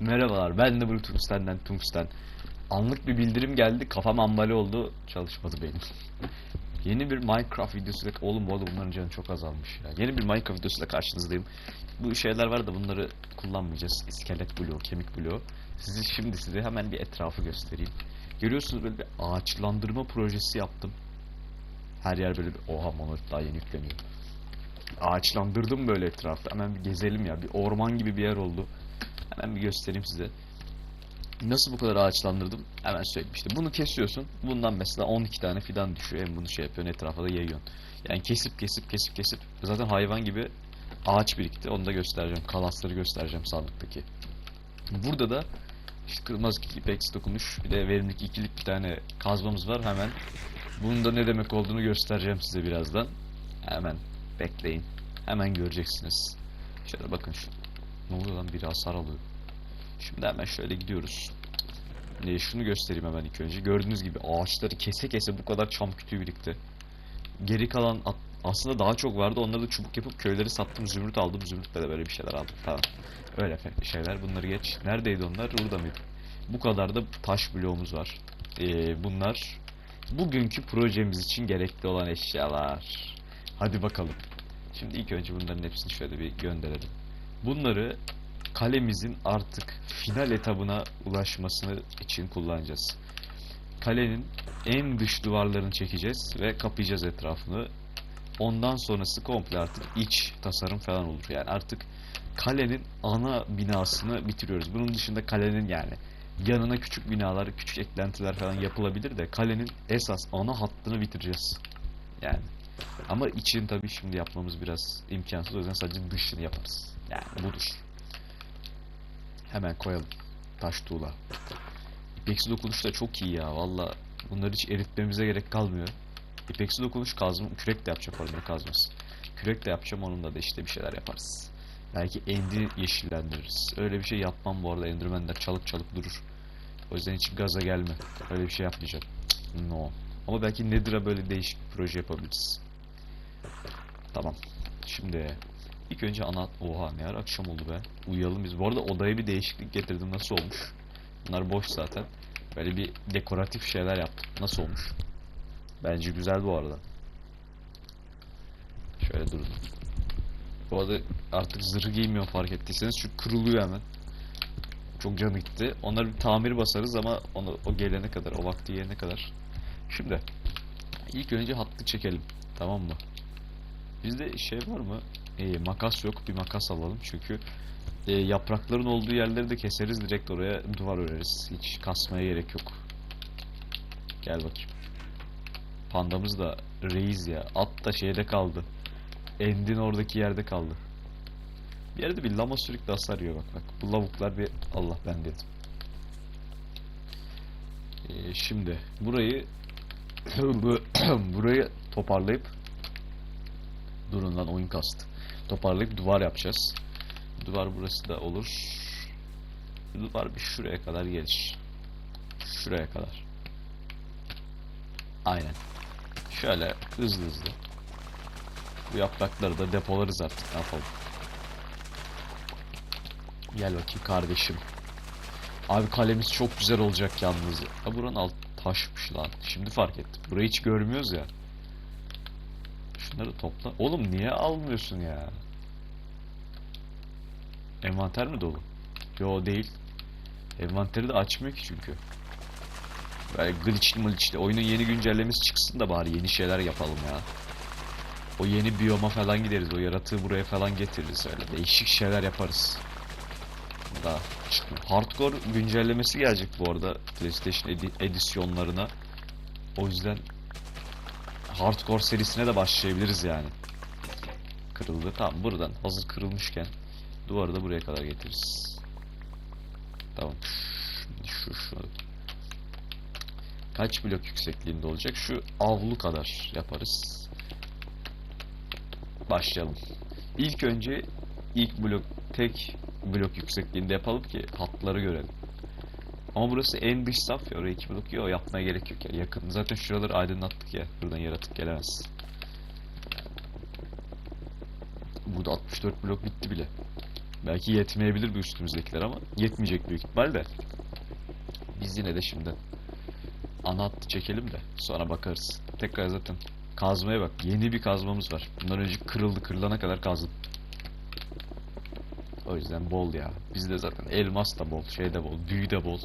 Merhabalar ben de Tungsten'den Tungsten. Anlık bir bildirim geldi kafam ambale oldu çalışmadı benim. Yeni bir Minecraft videosuyla oğlum bu arada bunların canı çok azalmış ya. Yeni bir Minecraft videosuyla karşınızdayım. Bu şeyler var da bunları kullanmayacağız. İskelet bloğu, kemik bloğu. Sizi şimdi size hemen bir etrafı göstereyim. Görüyorsunuz böyle bir ağaçlandırma projesi yaptım. Her yer böyle bir oha monolit daha yeni yükleniyor. Ağaçlandırdım böyle etrafta. Hemen bir gezelim ya. Bir orman gibi bir yer oldu. Hemen bir göstereyim size. Nasıl bu kadar ağaçlandırdım? Hemen söyleyeyim işte. Bunu kesiyorsun. Bundan mesela 12 tane fidan düşüyor. Hem bunu şey yapıyorsun etrafa da yayıyorsun. Yani kesip kesip kesip kesip. Zaten hayvan gibi ağaç birikti. Onu da göstereceğim. Kalasları göstereceğim sandıktaki. Burada da işte kırmızı ipex dokunuş. Bir de verimlilik ikilik bir tane kazmamız var. Hemen bunun da ne demek olduğunu göstereceğim size birazdan. Hemen bekleyin. Hemen göreceksiniz. Şöyle bakın şu. Ne oluyor lan biri hasar alıyor. Şimdi hemen şöyle gidiyoruz. Ee, şunu göstereyim hemen ilk önce. Gördüğünüz gibi ağaçları kese kese bu kadar çam kütüğü birikti. Geri kalan aslında daha çok vardı. Onları da çubuk yapıp köyleri sattım. Zümrüt aldım. Zümrütle de böyle bir şeyler aldım. Tamam. Öyle şeyler. Bunları geç. Neredeydi onlar? Burada mıydı? Bu kadar da taş bloğumuz var. Ee, bunlar bugünkü projemiz için gerekli olan eşyalar. Hadi bakalım. Şimdi ilk önce bunların hepsini şöyle bir gönderelim. Bunları kalemizin artık final etabına ulaşmasını için kullanacağız. Kalenin en dış duvarlarını çekeceğiz ve kapayacağız etrafını. Ondan sonrası komple artık iç tasarım falan olur. Yani artık kalenin ana binasını bitiriyoruz. Bunun dışında kalenin yani yanına küçük binalar, küçük eklentiler falan yapılabilir de kalenin esas ana hattını bitireceğiz. Yani ama için tabii şimdi yapmamız biraz imkansız. O yüzden sadece dışını yaparız. Yani budur. Hemen koyalım. Taş tuğla. İpeksi dokunuş da çok iyi ya. Valla bunları hiç eritmemize gerek kalmıyor. İpeksi dokunuş kazma, kürek de yapacağım orada kazması. Kürek de yapacağım onunla da işte bir şeyler yaparız. Belki endi yeşillendiririz. Öyle bir şey yapmam bu arada. Endermenler çalıp çalıp durur. O yüzden hiç gaza gelme. Öyle bir şey yapmayacağım. No. Ama belki Nether'a böyle değişik bir proje yapabiliriz. Tamam. Şimdi ilk önce ana... Oha ne ara akşam oldu be. Uyuyalım biz. Bu arada odaya bir değişiklik getirdim. Nasıl olmuş? Bunlar boş zaten. Böyle bir dekoratif şeyler yaptım. Nasıl olmuş? Bence güzel bu arada. Şöyle durun. Bu arada artık zırhı giymiyorum fark ettiyseniz. Çünkü kırılıyor hemen. Çok canı gitti. Onları bir tamir basarız ama onu o gelene kadar, o vakti gelene kadar. Şimdi ilk önce hattı çekelim. Tamam mı? Bizde şey var mı? Ee, makas yok. Bir makas alalım çünkü e, yaprakların olduğu yerleri de keseriz. Direkt oraya duvar öreriz. Hiç kasmaya gerek yok. Gel bakayım. Pandamız da reis ya. At da şeyde kaldı. Endin oradaki yerde kaldı. Bir yerde bir lama sürekli hasar bak bak. Bu lavuklar bir Allah ben dedim. Ee, şimdi burayı burayı toparlayıp durun lan oyun kastı. Toparlayıp duvar yapacağız. Duvar burası da olur. Duvar bir şuraya kadar gelir. Şuraya kadar. Aynen. Şöyle hızlı hızlı. Bu yaprakları da depolarız artık ne yapalım. Gel bakayım kardeşim. Abi kalemiz çok güzel olacak yalnız. Ha buranın alt taşmış lan. Şimdi fark ettim. Burayı hiç görmüyoruz ya. Şunları topla. Oğlum niye almıyorsun ya? Envanter mi dolu? Yo değil. Envanteri de açmıyor ki çünkü. Böyle glitchli mılitchli. Oyunun yeni güncellemesi çıksın da bari yeni şeyler yapalım ya. O yeni biyoma falan gideriz. O yaratığı buraya falan getiririz öyle. Değişik şeyler yaparız. Daha çıkmıyor. Hardcore güncellemesi gelecek bu arada PlayStation edi- edisyonlarına. O yüzden Hardcore serisine de başlayabiliriz yani. Kırıldı. Tamam buradan hazır kırılmışken duvarı da buraya kadar getiririz. Tamam. Şimdi şu şu. Kaç blok yüksekliğinde olacak? Şu avlu kadar yaparız. Başlayalım. İlk önce ilk blok tek blok yüksekliğinde yapalım ki hatları görelim. Ama burası en dış saf ya oraya iki blok ya o yapmaya gerek yok yani yakın. Zaten şuraları aydınlattık ya. Buradan yaratık gelemez. Burada 64 blok bitti bile. Belki yetmeyebilir bu üstümüzdekiler ama yetmeyecek büyük ihtimal de. Biz yine de şimdi ana çekelim de sonra bakarız. Tekrar zaten kazmaya bak. Yeni bir kazmamız var. Bundan önce kırıldı. Kırılana kadar kazdım. O yüzden bol ya. Bizde zaten elmas da bol, şey de bol, büyü de bol.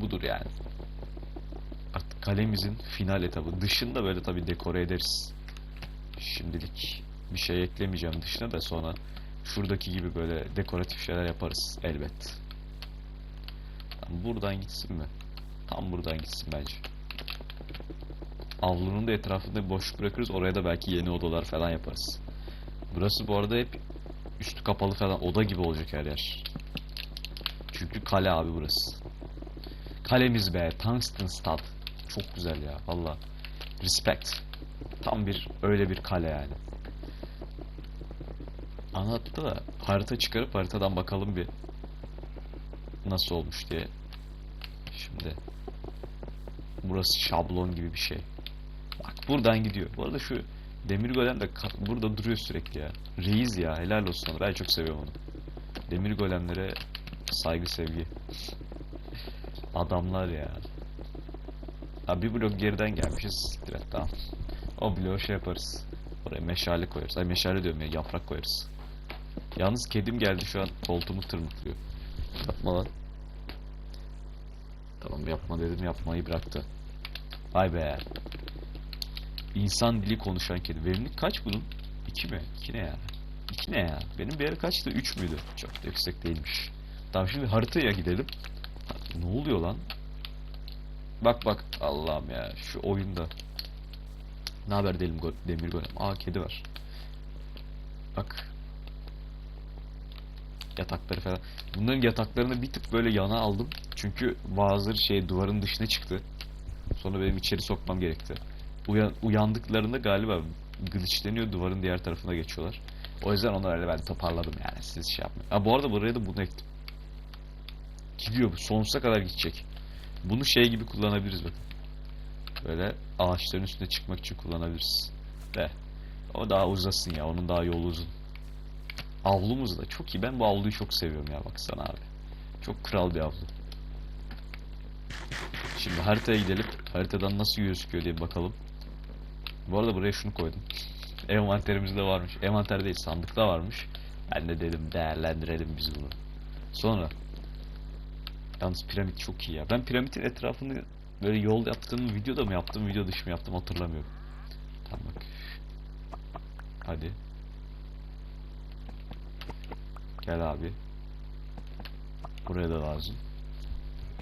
Budur yani. Artık kalemizin final etabı. Dışında böyle tabii dekore ederiz. Şimdilik bir şey eklemeyeceğim dışına da sonra şuradaki gibi böyle dekoratif şeyler yaparız elbet. Tam buradan gitsin mi? Tam buradan gitsin bence. Avlunun da etrafında boşluk bırakırız. Oraya da belki yeni odalar falan yaparız. Burası bu arada hep üstü kapalı falan oda gibi olacak her yer. Çünkü kale abi burası. Kalemiz be. Tungsten Stad. Çok güzel ya. Valla. Respect. Tam bir öyle bir kale yani. Anlattı da harita çıkarıp haritadan bakalım bir nasıl olmuş diye. Şimdi burası şablon gibi bir şey. Bak buradan gidiyor. Bu arada şu demir golem de burada duruyor sürekli ya. Reis ya helal olsun. Ben çok seviyorum onu. Demir golemlere saygı sevgi. Adamlar ya. Ha bir blok geriden gelmişiz. Et, tamam. O bloğu şey yaparız. Oraya meşale koyarız. Ay meşale diyorum ya yaprak koyarız. Yalnız kedim geldi şu an koltuğumu tırmıklıyor. Yapma lan. Tamam yapma dedim yapmayı bıraktı. Vay be. İnsan dili konuşan kedi. Verimlilik kaç bunun? 2 mi? 2 ne ya? 2 ne ya? Benim bir ara kaçtı? 3 müydü? Çok da yüksek değilmiş. Tamam şimdi haritaya gidelim. Ne oluyor lan? Bak bak Allah'ım ya şu oyunda. Ne haber delim go- demir golem? Aa kedi var. Bak. Yatakları falan. Bunların yataklarını bir tık böyle yana aldım. Çünkü bazıları şey duvarın dışına çıktı. Sonra benim içeri sokmam gerekti. Uyan, uyandıklarında galiba glitchleniyor duvarın diğer tarafına geçiyorlar. O yüzden onları öyle ben toparladım yani siz şey yapmayın. Ha bu arada buraya da bunu ektim. Gidiyor bu sonsuza kadar gidecek. Bunu şey gibi kullanabiliriz bakın. Böyle ağaçların üstüne çıkmak için kullanabiliriz. De. O daha uzasın ya. Onun daha yolu uzun. Avlumuz da çok iyi. Ben bu avluyu çok seviyorum ya baksana abi. Çok kral bir avlu. Şimdi haritaya gidelim. Haritadan nasıl gözüküyor diye bakalım. Bu arada buraya şunu koydum. Envanterimizde varmış. Envanter değil sandıkta varmış. Ben de dedim değerlendirelim biz bunu. Sonra Yalnız piramit çok iyi ya. Ben piramidin etrafını böyle yol yaptığım videoda mı yaptım, video dışı mı yaptım hatırlamıyorum. Tamam bak. Hadi. Gel abi. Buraya da lazım.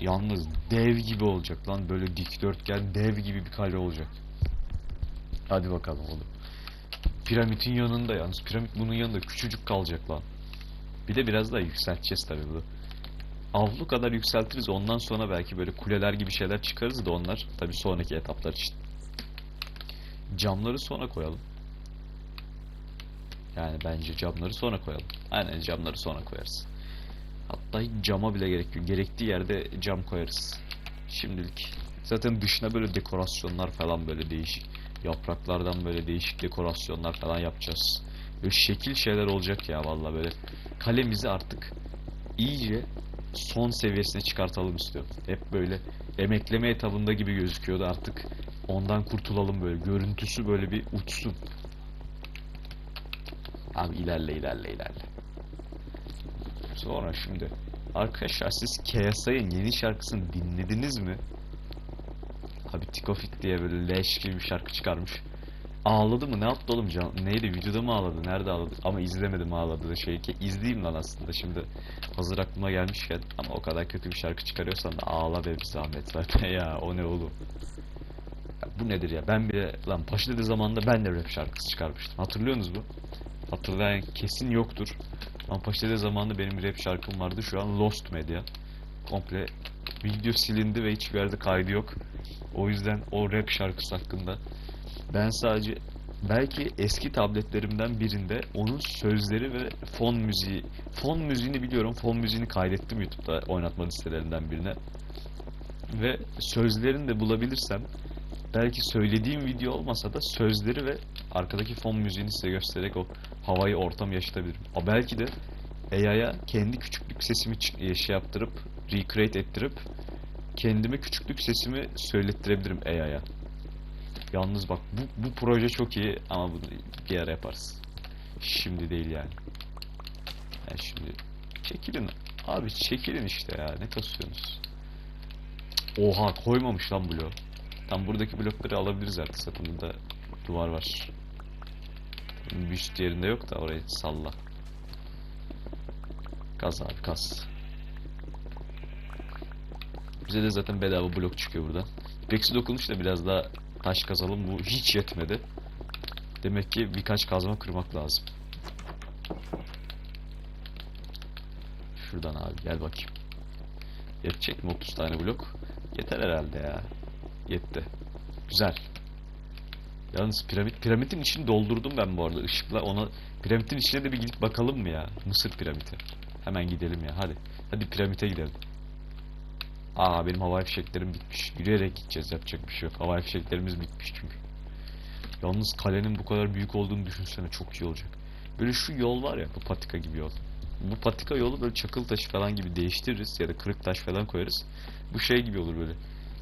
Yalnız dev gibi olacak lan. Böyle dikdörtgen dev gibi bir kale olacak. Hadi bakalım oğlum. Piramidin yanında yalnız. Piramit bunun yanında küçücük kalacak lan. Bir de biraz daha yükselteceğiz tabii bunu avlu kadar yükseltiriz. Ondan sonra belki böyle kuleler gibi şeyler çıkarız da onlar tabi sonraki etaplar için. Camları sonra koyalım. Yani bence camları sonra koyalım. Aynen camları sonra koyarız. Hatta cama bile gerek yok. Gerektiği yerde cam koyarız. Şimdilik. Zaten dışına böyle dekorasyonlar falan böyle değişik. Yapraklardan böyle değişik dekorasyonlar falan yapacağız. Böyle şekil şeyler olacak ya vallahi böyle. Kalemizi artık iyice son seviyesine çıkartalım istiyorum. Hep böyle emekleme etabında gibi gözüküyordu artık. Ondan kurtulalım böyle. Görüntüsü böyle bir uçsun. Abi ilerle ilerle ilerle. Sonra şimdi arkadaşlar siz KSI'nin yeni şarkısını dinlediniz mi? Abi Tikofit diye böyle leş gibi bir şarkı çıkarmış. Ağladı mı? Ne yaptı oğlum? Can, neydi? Videoda mı ağladı? Nerede ağladı? Ama izlemedim ağladığı şeyi ki. izleyeyim lan aslında şimdi. Hazır aklıma gelmişken. Ama o kadar kötü bir şarkı çıkarıyorsan da ağla be bir zahmet zaten ya. O ne oğlum? Ya bu nedir ya? Ben bile lan Paşa Dede zamanında ben de rap şarkısı çıkarmıştım. Hatırlıyorsunuz bu? Hatırlayan kesin yoktur. Ama Paşa Dede zamanında benim rap şarkım vardı. Şu an Lost Media. Komple video silindi ve hiçbir yerde kaydı yok. O yüzden o rap şarkısı hakkında ben sadece belki eski tabletlerimden birinde onun sözleri ve fon müziği fon müziğini biliyorum. Fon müziğini kaydettim YouTube'da oynatma listelerinden birine. Ve sözlerini de bulabilirsem belki söylediğim video olmasa da sözleri ve arkadaki fon müziğini size göstererek o havayı ortam yaşatabilirim. A belki de AI'ya kendi küçüklük sesimi e, şey yaptırıp recreate ettirip kendime küçüklük sesimi söylettirebilirim AI'ya. Yalnız bak bu, bu proje çok iyi ama bunu bir ara yaparız. Şimdi değil yani. Yani şimdi çekilin. Abi çekilin işte ya. Ne kasıyorsunuz? Oha koymamış lan bloğu. Tam buradaki blokları alabiliriz artık zaten burada duvar var. Büst yerinde yok da orayı salla. Kaz abi kaz. Bize de zaten bedava blok çıkıyor buradan. İpeksi dokunuş da biraz daha taş kazalım. Bu hiç yetmedi. Demek ki birkaç kazma kırmak lazım. Şuradan abi gel bakayım. Yetecek mi 30 tane blok? Yeter herhalde ya. Yetti. Güzel. Yalnız piramit piramidin içini doldurdum ben bu arada ışıkla ona piramidin içine de bir gidip bakalım mı ya? Mısır piramidi. Hemen gidelim ya hadi. Hadi piramite gidelim. Aa benim havai fişeklerim bitmiş. Yürüyerek gideceğiz yapacak bir şey yok. Havai fişeklerimiz bitmiş çünkü. Yalnız kalenin bu kadar büyük olduğunu düşünsene çok iyi olacak. Böyle şu yol var ya bu patika gibi yol. Bu patika yolu böyle çakıl taşı falan gibi değiştiririz ya da kırık taş falan koyarız. Bu şey gibi olur böyle.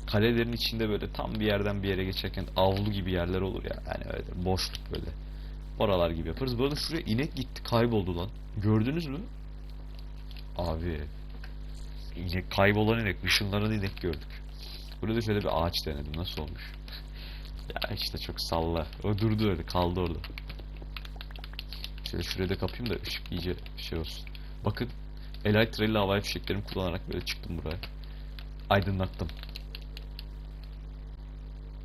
Kalelerin içinde böyle tam bir yerden bir yere geçerken avlu gibi yerler olur ya. Yani öyle boşluk böyle. Oralar gibi yaparız. Bu arada şuraya inek gitti kayboldu lan. Gördünüz mü? Abi. İnek, kaybolan inek. Işınlanan inek gördük. Burada şöyle bir ağaç denedim. Nasıl olmuş? ya işte çok salla. O durdu öyle kaldı orada. Şöyle şuraya da kapayım da ışık iyice şey olsun. Bakın Elytra'yla havai fişeklerimi kullanarak böyle çıktım buraya. Aydınlattım.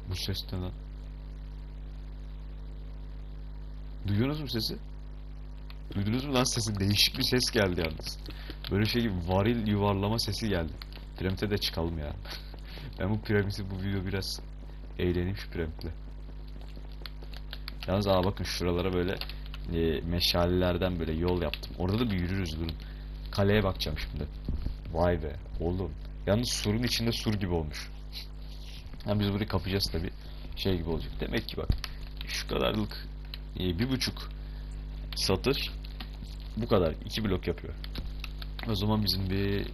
Bu ses ne lan? Duyuyorsunuz mu sesi? Duydunuz mu lan sesi? Değişik bir ses geldi yalnız. Böyle şey gibi varil yuvarlama sesi geldi. Piramite de çıkalım ya. ben bu piramidi bu video biraz eğleneyim şu piramitle. Yalnız aa bakın şuralara böyle e, meşalelerden böyle yol yaptım. Orada da bir yürürüz durun. Kaleye bakacağım şimdi. Vay be oğlum. Yalnız surun içinde sur gibi olmuş. Ha biz burayı kapacağız tabi. Şey gibi olacak. Demek ki bak şu kadarlık e, bir buçuk satır bu kadar. iki blok yapıyor. O zaman bizim bir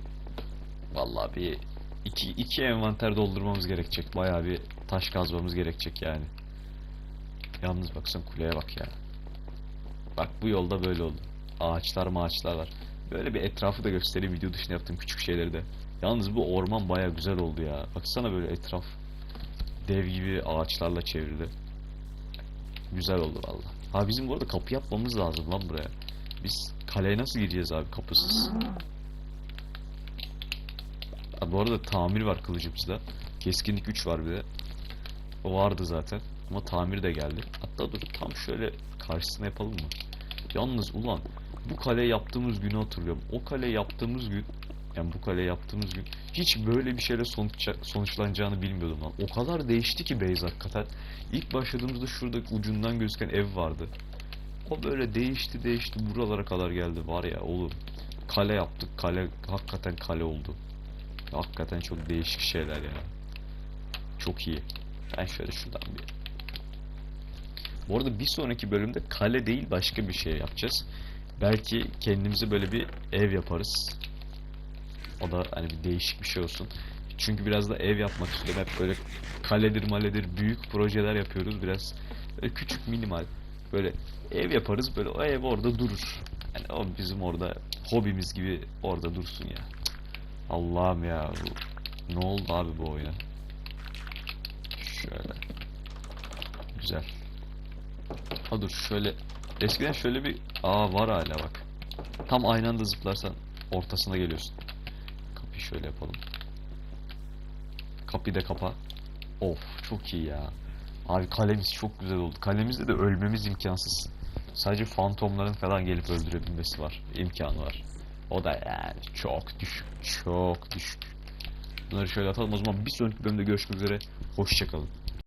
vallahi bir iki, iki envanter doldurmamız gerekecek. Bayağı bir taş kazmamız gerekecek yani. Yalnız baksana kuleye bak ya. Bak bu yolda böyle oldu. Ağaçlar maaçlar var. Böyle bir etrafı da göstereyim video dışında yaptığım küçük şeyleri de. Yalnız bu orman baya güzel oldu ya. Baksana böyle etraf dev gibi ağaçlarla çevrili. Güzel oldu valla. Ha bizim bu arada kapı yapmamız lazım lan buraya. Biz kaleye nasıl gireceğiz abi kapısız? Ha, bu arada tamir var kılıcımızda. Keskinlik 3 var bir de. O vardı zaten. Ama tamir de geldi. Hatta dur tam şöyle karşısına yapalım mı? Yalnız ulan bu kale yaptığımız günü hatırlıyorum. O kale yaptığımız gün yani bu kale yaptığımız gün hiç böyle bir şeyle sonuç, sonuçlanacağını bilmiyordum lan. O kadar değişti ki Beyz hakikaten. İlk başladığımızda şurada ucundan gözüken ev vardı. O böyle değişti değişti buralara kadar geldi var ya oğlum. Kale yaptık. Kale hakikaten kale oldu. Hakikaten çok değişik şeyler ya. Çok iyi. Ben şöyle şuradan bir bu arada bir sonraki bölümde kale değil başka bir şey yapacağız. Belki kendimize böyle bir ev yaparız. O da hani bir değişik bir şey olsun. Çünkü biraz da ev yapmak istiyorum. Hep böyle kaledir maledir büyük projeler yapıyoruz. Biraz küçük minimal böyle ev yaparız. Böyle o ev orada durur. Yani o bizim orada hobimiz gibi orada dursun ya. Allah'ım ya. Bu, ne oldu abi bu oyuna? Şöyle. Güzel. Ha dur şöyle. Eskiden şöyle bir... Aa var hala bak. Tam aynı anda zıplarsan ortasına geliyorsun. Kapıyı şöyle yapalım. Kapıyı da kapa. Of çok iyi ya. Abi kalemiz çok güzel oldu. Kalemizde de ölmemiz imkansız. Sadece fantomların falan gelip öldürebilmesi var. imkanı var. O da yani çok düşük. Çok düşük. Bunları şöyle atalım. O zaman bir sonraki bölümde görüşmek üzere. Hoşçakalın.